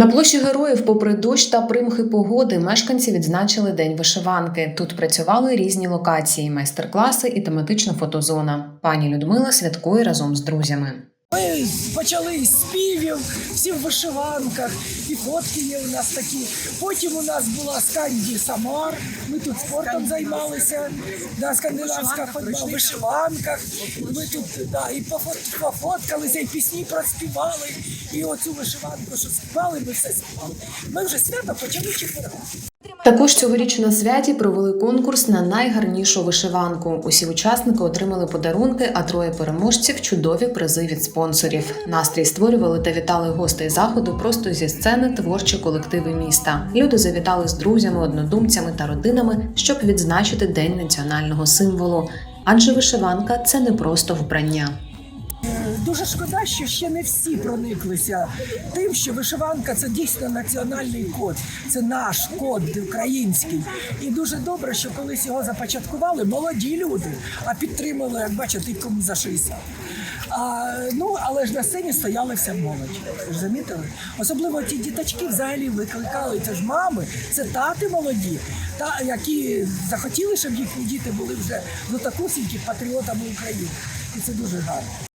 На площі героїв, попри дощ та примхи погоди, мешканці відзначили день вишиванки. Тут працювали різні локації, майстер-класи і тематична фотозона. Пані Людмила святкує разом з друзями. Ми почали із співів, всі в вишиванках, і фотки є у нас такі. Потім у нас була сканді Самар. Ми тут спортом займалися. Да, скандинавська ходьба в вишиванках. Ми тут да, і пофоткалися, і пісні проспівали. І оцю вишиванку, що співали, ми все співали. Ми вже свято почали чекати. Також цьогоріч на святі провели конкурс на найгарнішу вишиванку. Усі учасники отримали подарунки, а троє переможців чудові призи від спонсорів. Настрій створювали та вітали гостей заходу просто зі сцени творчі колективи міста. Люди завітали з друзями, однодумцями та родинами, щоб відзначити день національного символу. Адже вишиванка це не просто вбрання. Дуже шкода, що ще не всі прониклися тим, що вишиванка це дійсно національний код, це наш код український. І дуже добре, що колись його започаткували молоді люди, а підтримали, як бачите, кому за 60. А, ну, але ж на сцені стояла вся молодь. Замітили? Особливо ті діточки взагалі викликали. Це ж мами, це тати молоді, та, які захотіли, щоб їхні діти були вже до такусінькі патріотами України. І це дуже гарно.